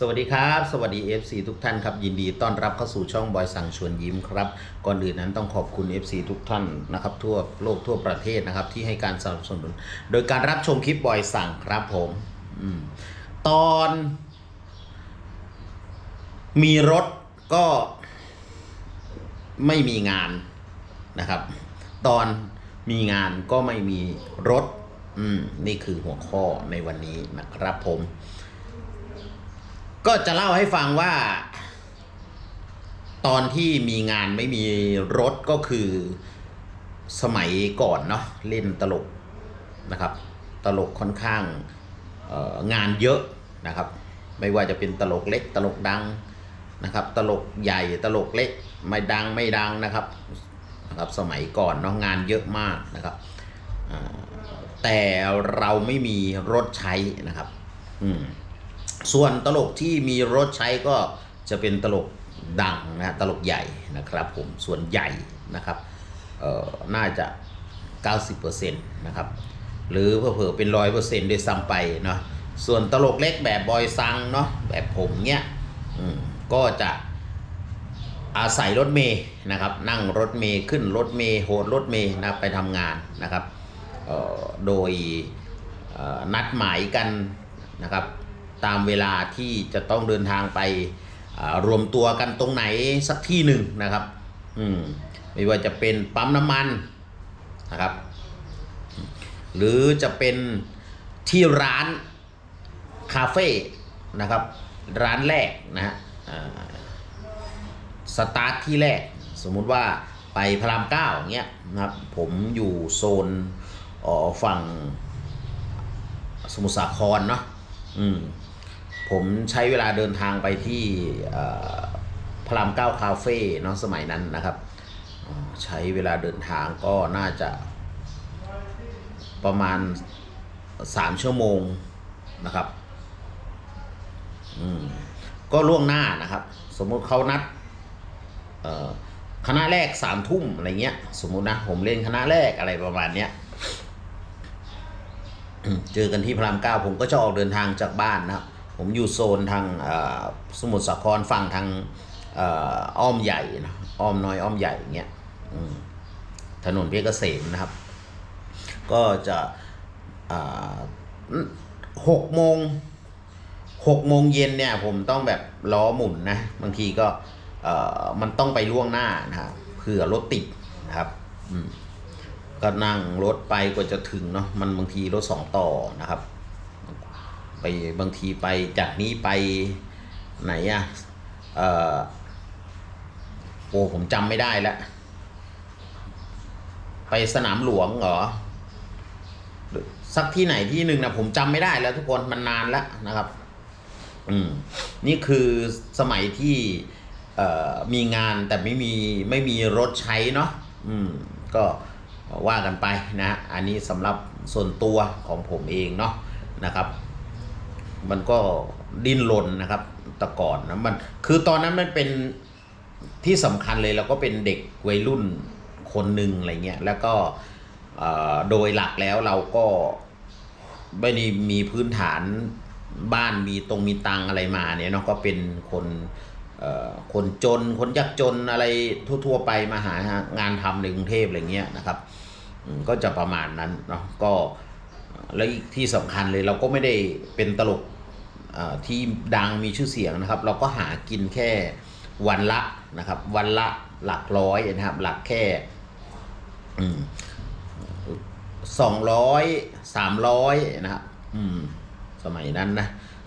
สวัสดีครับ สวัสดี FC ทุกท่านครับ ยินดีต้อนรับเข้าสู่ช่องบอยสั่งชวนยิ้มครับ ก่อนอื่นนั้นต้องขอบคุณ FC ทุกท่านนะครับทั่วโลกทั่วประเทศนะครับ ที่ให้การสนับสนุน โดยการรับชมคลิปบอยสั่งครับผมอมตอน มีรถก็ไม่มีงานนะครับ ตอนมีงานก็ไม่มีรถ อืมนี่คือหัวข้อในวันนี้นะครับผม ก็จะเล่าให้ฟังว่า ตอนที่มีงานไม่มีรถก็คือสมัยก่อนเนาะเล่นตลกนะครับ ตลกค่อนข้างงานเยอะนะครับ ไม่ว่าจะเป็นตลกเล็ก ตลกดังนะครับ ตลกใหญ่ตลกเล็กไม่ดังไม่ดังนะครับนะครับสมัยก่อนเนาะงานเยอะมากนะครับแต่เราไม่มีรถใช้นะครับ อืม ส่วนตลกที่มีรถใช้ก็จะเป็นตลกดังนะตลกใหญ่นะครับผมส่วนใหญ่นะครับเอ่อน่าจะ 90%นะครับหรือเผื่อเป็นร้อยเปอร์เซ็นต์ด้วยซ้ำไปเนาะส่วนตลกเล็กแบบบอยซังเนาะแบบผมเนี้ยก็จะอาศัยรถเมย์นะครับ นั่งรถเมย์ขึ้นรถเมย์โหดรถเมย์นะไปทำงานนะครับโดยนัดหมายกันนะครับ ตามเวลาที่จะต้องเดินทางไปรวมตัวกันตรงไหนสักที่หนึ่งนะครับ อืมไม่ว่าจะเป็นปั๊มน้ำมันนะครับ หรือจะเป็นที่ร้านคาเฟ่นะครับ ร้านแรกนะฮะสตาร์ทที่แรก สมมุติว่าไปพระรามเก้าอย่างเงี้ยนะครับ ผมอยู่โซนออฝั่งสมุทรสาครเนาะอืม ผมใช้เวลาเดินทางไปที่พระรามเก้าคาเฟ่เนาะสมัยนั้นนะครับ ใช้เวลาเดินทางก็น่าจะประมาณสามชั่วโมงนะครับก็ล่วงหน้านะครับ สมมุติเขานัดคณะแรกสามทุ่มอะไรเงี้ย สมมุตินะ ผมเล่นคณะแรกอะไรประมาณเนี้ยเจอกันที่พระรามเก้าผมก็จะออกเดินทางจากบ้านนะครับ ผมอยู่โซนทางสมุทรสาครฝั่งทางอ่ออ้อมใหญ่นะอ้อมน้อยอ้อมใหญ่เงี้ยถนนเพชรเกษมนะครับ ก็จะหกโมงหกโมงเย็นเนี่ยผมต้องแบบล้อหมุนนะ บางทีก็มันต้องไปล่วงหน้านะครับเผื่อรถติดนะครับก็นั่งรถไปกว่าจะถึงเนาะมันบางทีรถสองต่อนะครับ ไปบางทีไปจากนี้ไปไหนอะเออโอ้ผมจำไม่ได้แล้วไปสนามหลวงเหรอสักที่ไหนที่หนึ่งนะผมจำไม่ได้แล้วทุกคนมันนานแล้วนะครับ อืมนี่คือสมัยที่เออมีงานแต่ไม่มีไม่มีรถใช้เนาะอืมก็ว่ากันไปนะ อันนี้สำหรับส่วนตัวของผมเองเนาะนะครับ มันก็ดิ้นรนนะครับแต่ก่อนนะมันคือตอนนั้นมันเป็นที่สำคัญเลยเราก็เป็นเด็กวัยรุ่นคนหนึ่งอะไรเงี้ยแล้วก็โดยหลักแล้วเราก็ไม่ได้มีพื้นฐานบ้านมีตรงมีตังอะไรมาเนี่ยเนาะก็เป็นคนคนจนคนยากจนอะไรทั่ว ๆ ไปมาหางานทำในกรุงเทพอะไรเงี้ยนะครับ ก็จะประมาณนั้นเนาะก็ แล้วอีกที่สำคัญเลยเราก็ไม่ได้เป็นตลกที่ดังมีชื่อเสียงนะครับ เราก็หากินแค่วันละนะครับ วันละหลักร้อยนะครับ หลักแค่สองร้อยสามร้อยนะครับอืม สมัยนั้นนะ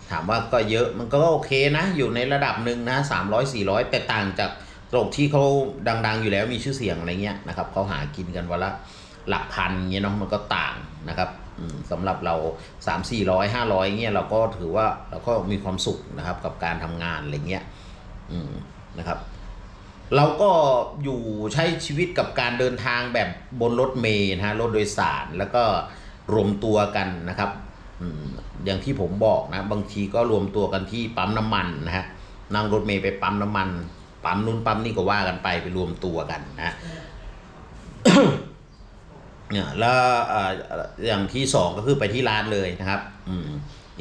ถามว่าก็เยอะมันก็โอเคนะ อยู่ในระดับหนึ่งนะสามร้อยสี่ร้อยแต่ต่างจากตลกที่เขาดัง ๆ อยู่แล้วมีชื่อเสียงอะไรเงี้ยนะครับเขาหากินกันวันละหลักพันเงี้ยเนาะมันก็ต่างนะครับ สำหรับเราสามสี่ร้อยห้าร้อยเงี้ยเราก็ถือว่าเราก็มีความสุขนะครับกับการทำงานอะไรเงี้ยนะครับ เราก็อยู่ใช้ชีวิตกับการเดินทางแบบบนรถเมล์นะฮะรถโดยสารแล้วก็รวมตัวกันนะครับอย่างที่ผมบอกนะ บางทีก็รวมตัวกันที่ปั๊มน้ำมันนะฮะนั่งรถเมล์ไปปั๊มน้ำมัน ปั๊มนู้นปั๊มนี่ก็ว่ากันไปไปรวมตัวกันนะ เนี่ยแล้วอย่างที่สองก็คือไปที่ร้านเลยนะครับอืม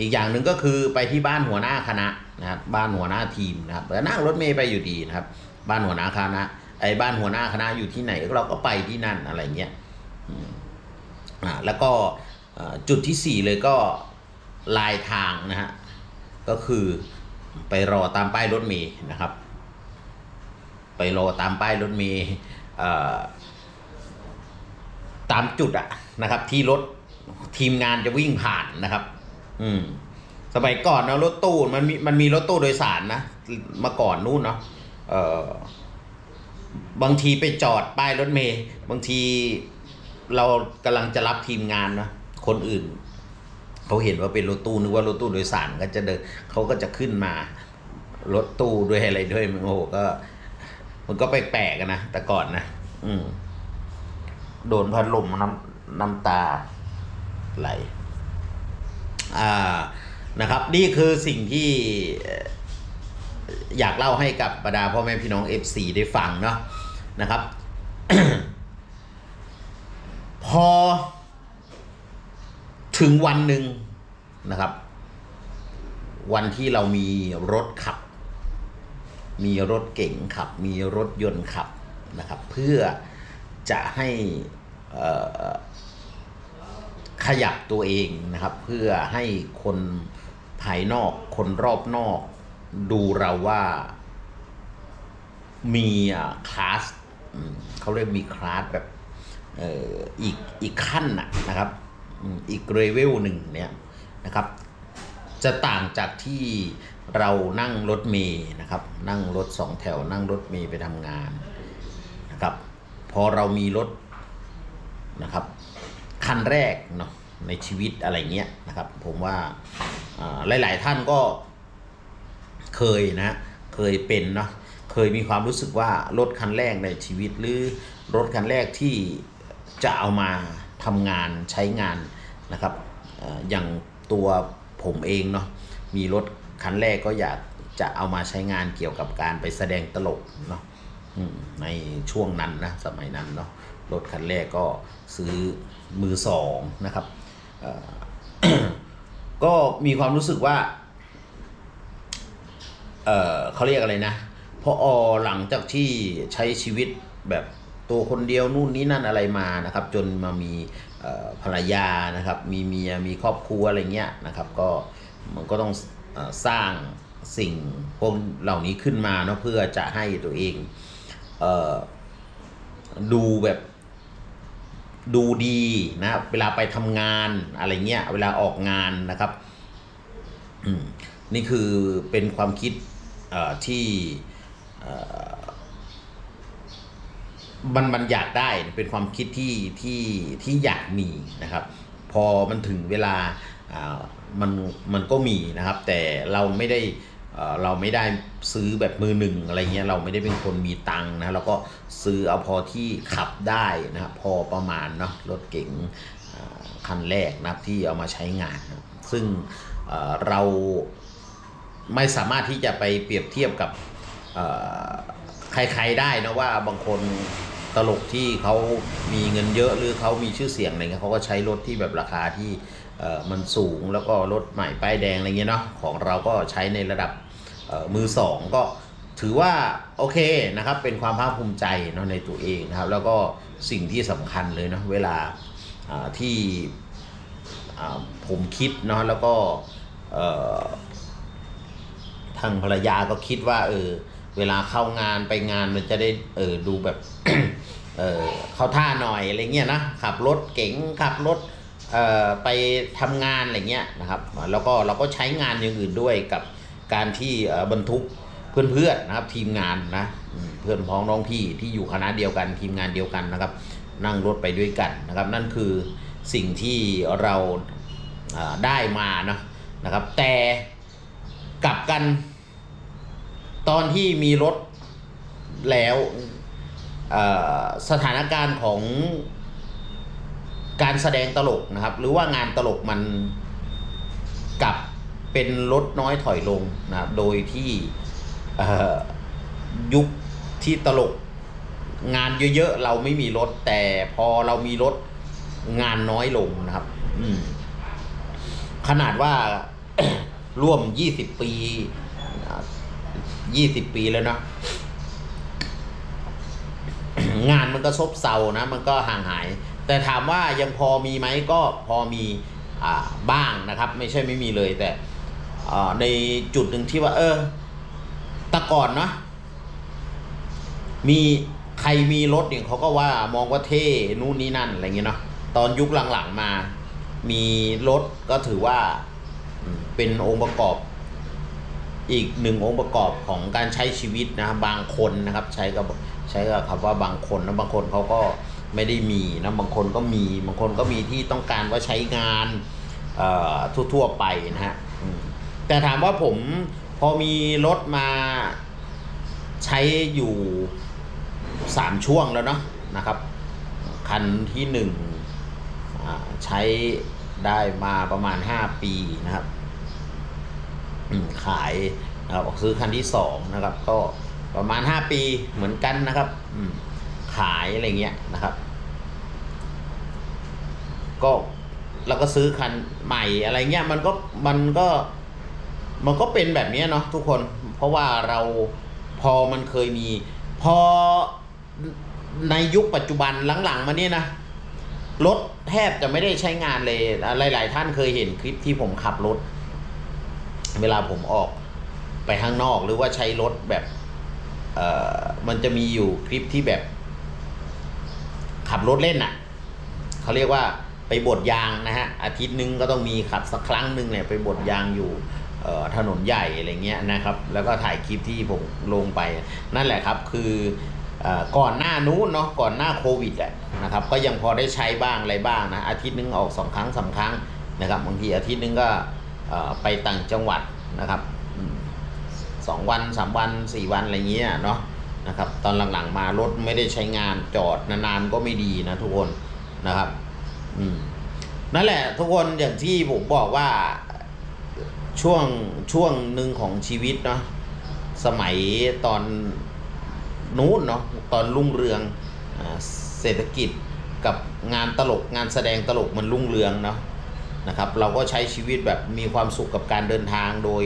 อีกอย่างหนึ่งก็คือไปที่บ้านหัวหน้าคณะนะครับบ้านหัวหน้าทีมนะครับแต่นั่งรถเมย์ไปอยู่ดีนะครับ บ้านหัวหน้าคณะไอ้บ้านหัวหน้าคณะอยู่ที่ไหนเราก็ไปที่นั่นอะไรเงี้ยอ่าแล้วก็จุดที่สี่เลยก็ลายทางนะฮะก็คือไปรอตามป้ายรถเมย์นะครับ ไปรอตามป้ายรถเมย์อ่อ ตามจุดอะนะครับ ที่รถทีมงานจะวิ่งผ่านนะครับ อืม สมัยก่อนนะรถตู้มันมีมันมีรถตู้โดยสารนะมาก่อนนู่นเนาะเออบางทีไปจอดป้ายรถเมย์บางทีเรากำลังจะรับทีมงานนะคนอื่นเขาเห็นว่าเป็นรถตู้นึกว่ารถตู้โดยสารก็จะเดินเขาก็จะขึ้นมารถตู้ด้วยอะไรด้วยมันโอ้โหก็ มันก็แปลกๆกันนะแต่ก่อนนะ อืม โดนพัดลมน้ำน้ำตาไหลอ่านะครับ นี่คือสิ่งที่เอ่ออยากเล่าให้กับบรรดาพ่อแม่พี่น้อง FC ได้ฟังเนาะนะครับ พอถึงวันหนึ่งนะครับ วันที่เรามีรถขับ มีรถเก๋งขับ มีรถยนต์ขับนะครับ เพื่อ จะให้ขยับตัวเองนะครับ เพื่อให้คนภายนอกคนรอบนอก ดูเราว่ามีคลาสเขาเรียกมีคลาสแบบอีกอีกขั้นนะครับอีกเลเวลหนึ่งเนี่ยนะครับ จะต่างจากที่เรานั่งรถเมย์นะครับ นั่งรถสองแถวนั่งรถเมย์ไปทำงาน พอเรามีรถนะครับคันแรกเนาะในชีวิตอะไรเงี้ยนะครับ ผมว่าหลาย ๆ ท่านก็เคยนะเคยเป็นเนาะเคยมีความรู้สึกว่ารถคันแรกในชีวิตหรือรถคันแรกที่จะเอามาทำงานใช้งานนะครับอย่างตัวผมเองเนาะมีรถคันแรกก็อยากจะเอามาใช้งานเกี่ยวกับการไปแสดงตลกเนาะ ในช่วงนั้นนะสมัยนั้นเนาะรถคันแรกก็ซื้อมือสองนะครับ ก็มีความรู้สึกว่าเเขาเรียกอะไรนะพออหลังจากที่ใช้ชีวิตแบบตัวคนเดียวนู่นนี่นั่นอะไรมานะครับ จนมามีภรรยานะครับ มีเมียมีครอบครัวอะไรเงี้ยนะครับ ก็มันก็ต้องอสร้างสิ่งพวกเหล่านี้ขึ้นมาเนาะเพื่อจะให้ตัวเอง เอ่อดูแบบดูดีนะเวลาไปทำงานอะไรเงี้ยเวลาออกงานนะครับนี่คือเป็นความคิดที่มันมันอยากได้เป็นความคิดที่ที่ที่อยากมีนะครับ พอมันถึงเวลามันมันก็มีนะครับ แต่เราไม่ได้เราไม่ได้ ซื้อแบบมือหนึ่งอะไรเงี้ยเราไม่ได้เป็นคนมีตังค์นะเราก็ซื้อเอาพอที่ขับได้นะครับพอประมาณเนาะรถเก๋งคันแรกนะครับที่เอามาใช้งานนะซึ่งเราไม่สามารถที่จะไปเปรียบเทียบกับใครๆได้นะว่าบางคนตลกที่เขามีเงินเยอะหรือเขามีชื่อเสียงอะไรเงี้ยเขาก็ใช้รถที่แบบราคาที่มันสูงแล้วก็รถใหม่ป้ายแดงอะไรเงี้ยเนาะของเราก็ใช้ในระดับ มือสองก็ถือว่าโอเคนะครับเป็นความภาคภูมิใจเนาะในตัวเองนะครับ แล้วก็สิ่งที่สำคัญเลยเนาะเวลาที่ผมคิดเนาะแล้วก็ทางภรรยาก็คิดว่าเออเวลาเข้างานไปงานมันจะได้เออดูแบบเออเข้าท่าหน่อยอะไรเงี้ยนะขับรถเก๋งขับรถเอ่อไปทำงานอะไรเงี้ยนะครับ แล้วก็เราก็ใช้งานอย่างอื่นด้วยกับ การที่บรรทุกเพื่อนๆนะครับ ทีมงานนะเพื่อนพ้องน้องพี่ที่อยู่คณะเดียวกันทีมงานเดียวกันนะครับ นั่งรถไปด้วยกันนะครับ นั่นคือสิ่งที่เราได้มาเนาะนะครับ แต่กลับกัน ตอนที่มีรถแล้วสถานการณ์ของการแสดงตลกนะครับ หรือว่างานตลกมันกลับ เป็นลดน้อยถอยลงนะครับโดยที่ยุคที่ตลกงานเยอะๆ เราไม่มีรถ แต่พอเรามีรถงานน้อยลงนะครับขนาดว่าร่วมยี่สิบปียี่สิบปีแล้วนะงานมันก็ซบเซานะ มันก็ห่างหาย แต่ถามว่ายังพอมีไหมก็พอมีอ่าบ้างนะครับ ไม่ใช่ไม่มีเลยแต่ ในจุดหนึ่งที่ว่า เออตะก่อนนะมีใครมีรถเนี่ยเขาก็ว่ามองว่าเท่นู่นนี่นั่นอะไรเงี้ยเนาะตอนยุคหลังๆมา มีรถก็ถือว่าเป็นองค์ประกอบ อีกหนึ่งองค์ประกอบของการใช้ชีวิตนะบางคนนะครับ ใช้กับใช้กับคำว่าบางคนนะบางคนเขาก็ไม่ได้มีนะบางคนก็มีบางคนก็มีที่ต้องการว่าใช้งานทั่วๆไปนะฮะ แต่ถามว่าผมพอมีรถมาใช้อยู่สามช่วงแล้วเนาะนะครับ คันที่หนึ่งใช้ได้มาประมาณ5ปีนะครับขายนะครับซื้อคันที่สองนะครับ ก็ประมาณ5ปีเหมือนกันนะครับขายอะไรเงี้ยนะครับ ก็เราก็ซื้อคันใหม่อะไรเงี้ยมันก็มันก็ มันก็เป็นแบบนี้เนาะทุกคน เพราะว่าเราพอมันเคยมี พอในยุคปัจจุบันหลังๆมาเนี่ยนะรถแทบจะไม่ได้ใช้งานเลย หลาย ๆ ท่านเคยเห็นคลิปที่ผมขับรถ เวลาผมออกไปข้างนอกหรือว่าใช้รถแบบเอ่อมันจะมีอยู่คลิปที่แบบ ขับรถเล่นน่ะเขาเรียกว่าไปบดยางนะฮะอาทิตย์หนึงก็ต้องมีขับสักครั้งหนึ่งเนี่ยไปบดยางอยู่ ถนนใหญ่อะไรเงี้ยนะครับ แล้วก็ถ่ายคลิปที่ผมลงไปนั่นแหละครับคืออก่อนหน้านู้นเนาะก่อนหน้าโควิดอะนะครับก็ยังพอได้ใช้บ้างอะไรบ้างนะอาทิตย์หนึงออกสองครั้งสามครั้งนะครับบางทีอาทิตย์หนึงก็ไปต่างจังหวัดนะครับสองวันสามวันสี่วันอะไรเงี้ยเนาะนะครับตอนหลังๆมารถไม่ได้ใช้งานจอดนานๆก็ไม่ดีนะทุกคนนะครับอืมนั่นแหละทุกคนอย่างที่ผมบอกว่า ช่วงช่วงหนึ่งของชีวิตเนาะสมัยตอนนู้นเนาะตอนรุ่งเรืองอเศรษฐกิจกับงานตลกงานแสดงตลกมันรุ่งเรืองเนาะนะครับเราก็ใช้ชีวิตแบบมีความสุขกับการเดินทางโดย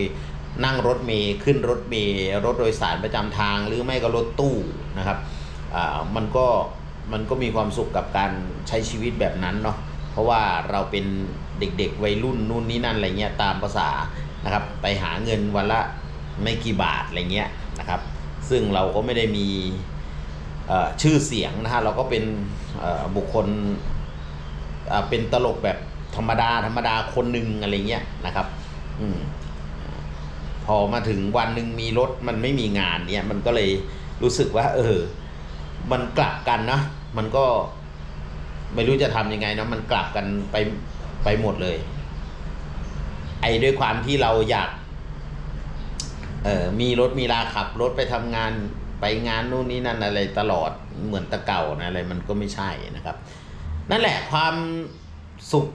นั่งรถเมย์ขึ้นรถเมย์รถโดยสารประจำทางหรือไม่ก็รถตู้นะครับอ่ามันก็มันก็มีความสุขกับการใช้ชีวิตแบบนั้นเนาะเพราะว่าเราเป็น เด็ก ๆ วัยรุ่นนู่นนี่นั่นอะไรเงี้ยตามภาษานะครับไปหาเงินวันละไม่กี่บาทอะไรเงี้ยนะครับ ซึ่งเราก็ไม่ได้มีชื่อเสียงนะฮะเราก็เป็นบุคคลเป็นตลกแบบธรรมดาธรรมดาคนหนึ่งอะไรเงี้ยนะครับอพอมาถึงวันหนึ่งมีรถมันไม่มีงานเนี่ยมันก็เลยรู้สึกว่า เออ มันกลับกันนะมันก็ไม่รู้จะทำยังไงนะมันกลับกันไป ไปหมดเลย ไอ้ด้วยความที่เราอยาก เออมีรถมีลาขับ รถไปทำงานไปงานนู่นนี่นั่นอะไรตลอดเหมือนตะเก่านะอะไรมันก็ไม่ใช่นะครับ นั่นแหละความสุข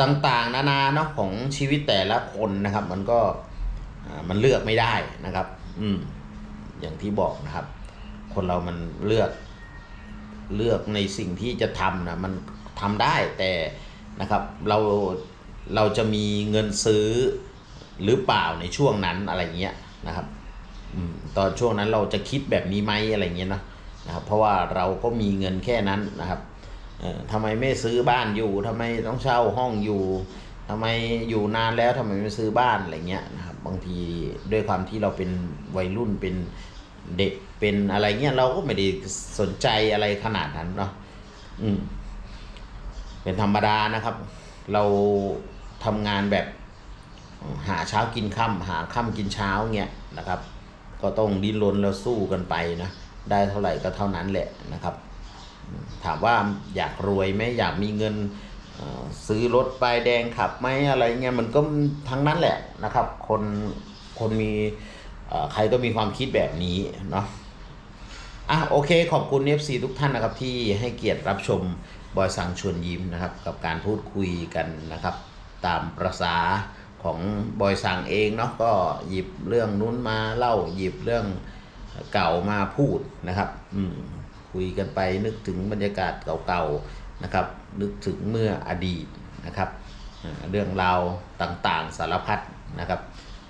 ต่างๆ นานาเนาะของชีวิตแต่ละคนนะครับ มันก็มันเลือกไม่ได้นะครับ อืม อย่างที่บอกนะครับ คนเรามันเลือกเลือกในสิ่งที่จะทำนะมันทำได้แต่ นะครับเราเราจะมีเงินซื้อหรือเปล่าในช่วงนั้นอะไรเงี้ยนะครับตอนช่วงนั้นเราจะคิดแบบนี้ไหมอะไรเงี้ยนะนะครับเพราะว่าเราก็มีเงินแค่นั้นนะครับทำไมไม่ซื้อบ้านอยู่ทำไมต้องเช่าห้องอยู่ทำไมอยู่นานแล้วทำไมไม่ซื้อบ้านอะไรเงี้ยนะครับบางทีด้วยความที่เราเป็นวัยรุ่นเป็นเด็กเป็นอะไรเงี้ยเราก็ไม่ได้สนใจอะไรขนาดนั้นเนาะอืม เป็นธรรมดานะครับ เราทำงานแบบหาเช้ากินค่ำหาค่ำกินเช้าเงี้ยนะครับ ก็ต้องดิ้นรนแล้วสู้กันไปนะได้เท่าไหร่ก็เท่านั้นแหละนะครับ ถามว่าอยากรวยไหมอยากมีเงินซื้อรถป้ายแดงขับไหมอะไรเงี้ยมันก็ทั้งนั้นแหละนะครับ คนคนมีใครก็มีความคิดแบบนี้เนาะอะโอเคขอบคุณ FC ทุกท่านนะครับที่ให้เกียรติรับชม บอยสังชวนยิ้มนะครับ กับการพูดคุยกันนะครับ ตามประษาของบอยสังเองเนาะก็หยิบเรื่องนู้นมาเล่าหยิบเรื่องเก่ามาพูดนะครับอืมคุยกันไปนึกถึงบรรยากาศเก่าๆนะครับ นึกถึงเมื่ออดีตนะครับเรื่องราวต่างๆสารพัดนะครับ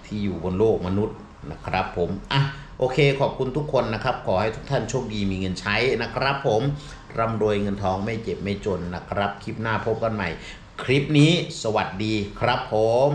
ที่อยู่บนโลกมนุษย์นะครับผมอะ โอเคขอบคุณทุกคนนะครับ ขอให้ทุกท่านโชคดีมีเงินใช้นะครับ ผมร่ำรวยเงินทองไม่เจ็บไม่จนนะครับ คลิปหน้าพบกันใหม่ คลิปนี้สวัสดีครับผม